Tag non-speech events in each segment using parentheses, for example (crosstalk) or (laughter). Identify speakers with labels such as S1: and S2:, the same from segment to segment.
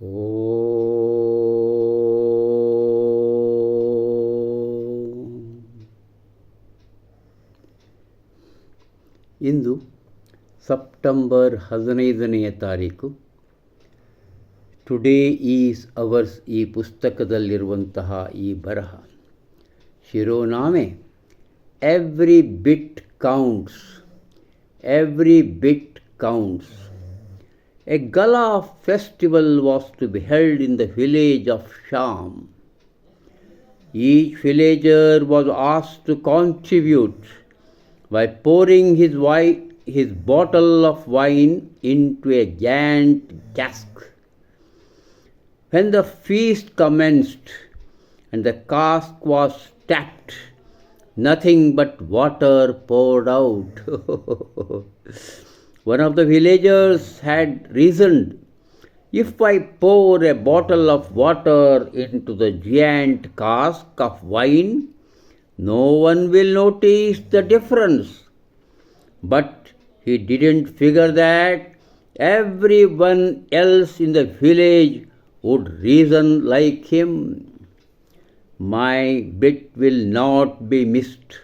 S1: ಇಂದು September ಹದಿನೈದನೆಯ ತಾರೀಕು. Today is ours ಈ ಪುಸ್ತಕದಲ್ಲಿರುವಂತಹ ಈ ಬರಹ. ಶಿರೋನಾಮೆ every bit counts every bit counts A gala festival was to be held in the village of Sham. Each villager was asked to contribute by pouring his, wine, his bottle of wine into a giant cask. When the feast commenced and the cask was tapped, nothing but water poured out. (laughs) One of the villagers had reasoned if I pour a bottle of water into the giant cask of wine, no one will notice the difference. But he didn't figure that everyone else in the village would reason like him. My bit will not be missed.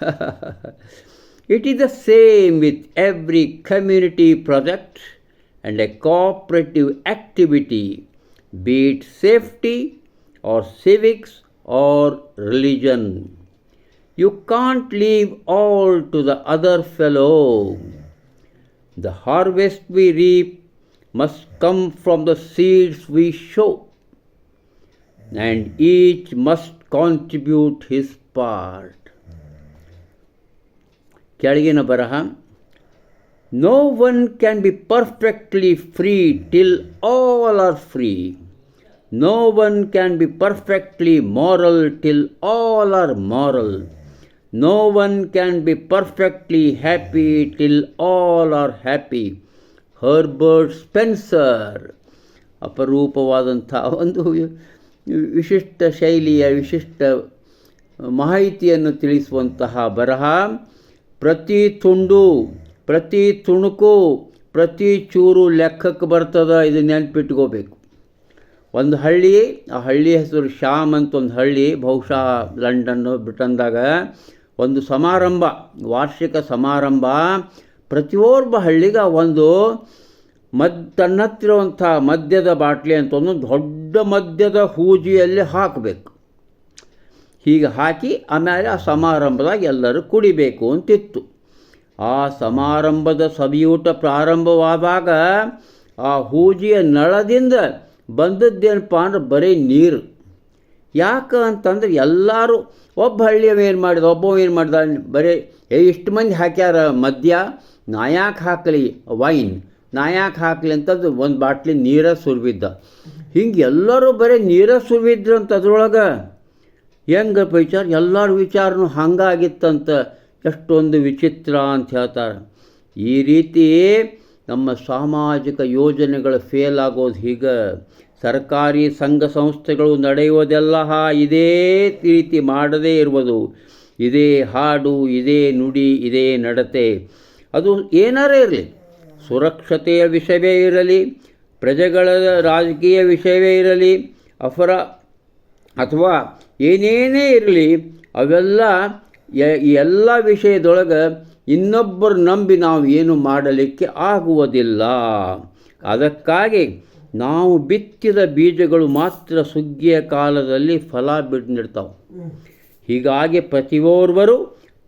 S1: (laughs) it is the same with every community project and a cooperative activity, be it safety or civics or religion. You can't leave all to the other fellow. The harvest we reap must come from the seeds we sow, and each must contribute his part. ಕೆಳಗಿನ ಬರಹ no one can be perfectly free till all are free No one can be perfectly moral till all are moral. No one can be perfectly happy till all are happy. Herbert Spencer ಅಪರೂಪವಾದಂಥ ಒಂದು ವಿಶಿಷ್ಟ ಶೈಲಿಯ ವಿಶಿಷ್ಟ ಮಾಹಿತಿಯನ್ನು ತಿಳಿಸುವಂತಹ ಬರಹ ಪ್ರತಿ ತುಂಡು, ಪ್ರತಿ ತುಣುಕು, ಪ್ರತಿ ಚೂರು ಲೆಕ್ಕಕ್ಕೆ ಬರ್ತದ, ಇದು ನೆನ್ಪಿಟ್ಕೋಬೇಕು. ಒಂದು ಹಳ್ಳಿ, ಆ ಹಳ್ಳಿ ಹೆಸರು ಶ್ಯಾಮ್ ಅಂತ ಒಂದು ಹಳ್ಳಿ, ಬಹುಶಃ ಲಂಡನ್ನು ಬ್ರಿಟನ್ದಾಗ. ಒಂದು ಸಮಾರಂಭ, ವಾರ್ಷಿಕ ಸಮಾರಂಭ. ಪ್ರತಿಯೊಬ್ಬ ಹಳ್ಳಿಗೆ ಒಂದು ಮದ್, ತನ್ನತ್ತಿರುವಂಥ ಮದ್ಯದ ಬಾಟ್ಲಿ ಅಂತ ಒಂದು ದೊಡ್ಡ ಮದ್ಯದ ಹೂಜಿಯಲ್ಲಿ ಹಾಕಬೇಕು. ಹೀಗೆ ಹಾಕಿ ಆಮೇಲೆ ಆ ಸಮಾರಂಭದಾಗ ಎಲ್ಲರೂ ಕುಡಿಬೇಕು ಅಂತಿತ್ತು. ಆ ಸಮಾರಂಭದ ಸವಿಯೂಟ ಪ್ರಾರಂಭವಾದಾಗ ಆ ಹೂಜಿಯ ನಳದಿಂದ ಬಂದದ್ದೇನಪ್ಪ ಅಂದ್ರೆ ಬರೀ ನೀರು. ಯಾಕೆ ಅಂತಂದ್ರೆ ಎಲ್ಲರೂ ಒಬ್ಬ ಹಳ್ಳಿಯವ ಏನು ಮಾಡಿದ, ಒಬ್ಬ ಏನು ಮಾಡಿದ, ಬರೀ ಇಷ್ಟು ಮಂದಿ ಹಾಕ್ಯಾರ ಮದ್ಯ, ನಾ ಹಾಕಲಿ ವೈನ್, ನಾ ಹಾಕಲಿ ಅಂತಂದು ಒಂದು ಬಾಟ್ಲಿ ನೀರ ಸುರಿಬಿದ್ದ ಹಿಂಗೆ ಎಲ್ಲರೂ ಬರೀ ನೀರ ಸುರಿಬಿದ್ರು ಅಂತ ಅದ್ರೊಳಗೆ ಹೆಂಗೆ ವಿಚಾರ? ಎಲ್ಲರ ವಿಚಾರನೂ ಹಂಗಾಗಿತ್ತಂತ ಎಷ್ಟೊಂದು ವಿಚಿತ್ರ ಅಂತ ಹೇಳ್ತಾರೆ. ಈ ರೀತಿ ನಮ್ಮ ಸಾಮಾಜಿಕ ಯೋಜನೆಗಳು ಫೇಲ್ ಆಗೋದು ಹೀಗೆ. ಸರ್ಕಾರಿ ಸಂಘ ಸಂಸ್ಥೆಗಳು ನಡೆಯುವುದೆಲ್ಲ ಇದೇ ರೀತಿ ಮಾಡದೇ ಇರುವುದು. ಇದೇ ಹಾಡು, ಇದೇ ನುಡಿ, ಇದೇ ನಡತೆ. ಅದು ಏನಾರೇ ಇರಲಿ. ಸುರಕ್ಷತೆಯ ವಿಷಯವೇ ಇರಲಿ. ಪ್ರಜೆಗಳ ರಾಜಕೀಯ ವಿಷಯವೇ ಇರಲಿ. ಅಪರ ಅಥವಾ ಏನೇನೇ ಇರಲಿ, ಅವೆಲ್ಲ ಎಲ್ಲ ವಿಷಯದೊಳಗೆ ಇನ್ನೊಬ್ಬರು ನಂಬಿ ನಾವು ಏನು ಮಾಡಲಿಕ್ಕೆ ಆಗುವುದಿಲ್ಲ. ಅದಕ್ಕಾಗಿ ನಾವು ಬಿತ್ತಿದ ಬೀಜಗಳು ಮಾತ್ರ ಸುಗ್ಗಿಯ ಕಾಲದಲ್ಲಿ ಫಲ ಬಿಡ್ ನೀಡ್ತಾವೆ ಹೀಗಾಗಿ ಪ್ರತಿಯೋರ್ವರು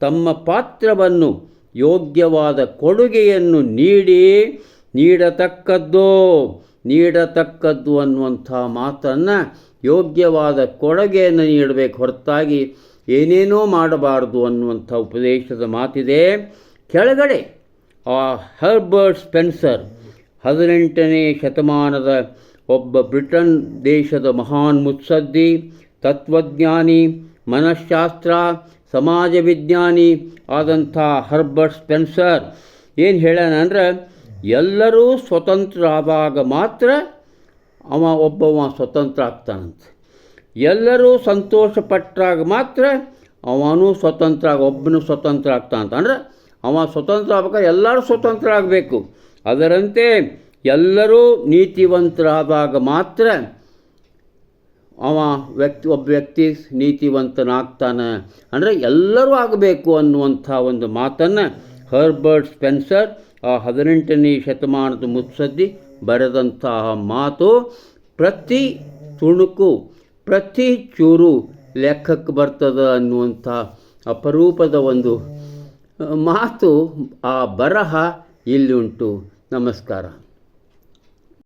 S1: ತಮ್ಮ ಪಾತ್ರವನ್ನು, ಯೋಗ್ಯವಾದ ಕೊಡುಗೆಯನ್ನು ನೀಡಿ, ನೀಡತಕ್ಕದ್ದು ನೀಡತಕ್ಕದ್ದು ಅನ್ನುವಂಥ ಮಾತನ್ನು ಯೋಗ್ಯವಾದ ಕೊಡುಗೆಯನ್ನು ನೀಡಬೇಕು. ಹೊರತಾಗಿ ಏನೇನೋ ಮಾಡಬಾರದು ಅನ್ನುವಂಥ ಉಪದೇಶದ ಮಾತಿದೆ. ಕೆಳಗಡೆ ಆ ಹರ್ಬರ್ಟ್ ಸ್ಪೆನ್ಸರ್ ಹದಿನೆಂಟನೇ ಶತಮಾನದ ಒಬ್ಬ ಬ್ರಿಟನ್ ದೇಶದ ಮಹಾನ್ ಮುತ್ಸದ್ದಿ, ತತ್ವಜ್ಞಾನಿ ಮನಃಶಾಸ್ತ್ರ ಸಮಾಜ ವಿಜ್ಞಾನಿ ಆದಂಥ ಹರ್ಬರ್ಟ್ ಸ್ಪೆನ್ಸರ್. ಏನು ಹೇಳ್ಯಾನ ಅಂದ್ರೆ ಎಲ್ಲರೂ ಸ್ವತಂತ್ರ ಆದಾಗ ಮಾತ್ರ ಅವ ಒಬ್ಬವ ಸ್ವತಂತ್ರ ಆಗ್ತಾನಂತೆ ಎಲ್ಲರೂ ಸಂತೋಷಪಟ್ಟಾಗ ಮಾತ್ರ ಅವನು ಸ್ವತಂತ್ರ ಆಗ ಒಬ್ಬನು ಸ್ವತಂತ್ರ ಆಗ್ತಾನಂತ ಅಂದ್ರೆ ಅವ ಸ್ವತಂತ್ರ ಆಗ್ಬೇಕಾದ್ರೆ ಎಲ್ಲರೂ ಸ್ವತಂತ್ರ ಆಗಬೇಕು. ಅದರಂತೆ ಎಲ್ಲರೂ ನೀತಿವಂತರಾದಾಗ ಮಾತ್ರ ಅವ ವ್ಯಕ್ತಿ, ಒಬ್ಬ ವ್ಯಕ್ತಿ ನೀತಿವಂತನಾಗ್ತಾನೆ. ಅಂದರೆ ಎಲ್ಲರೂ ಆಗಬೇಕು ಅನ್ನುವಂಥ ಒಂದು ಮಾತನ್ನು ಹರ್ಬರ್ಟ್ ಸ್ಪೆನ್ಸರ್ ಆ ಹದಿನೆಂಟನೇ ಶತಮಾನದ ಮುತ್ಸದ್ದಿ ಬರೆದಂತಹ ಮಾತು ಪ್ರತಿ ತುಣುಕು, ಪ್ರತಿ ಚೂರು ಲೆಕ್ಕಕ್ಕೆ ಬರ್ತದೆ ಅನ್ನುವಂಥ ಅಪರೂಪದ ಒಂದು ಮಾತು, ಆ ಬರಹ ಇಲ್ಲಿ ಉಂಟು ನಮಸ್ಕಾರ.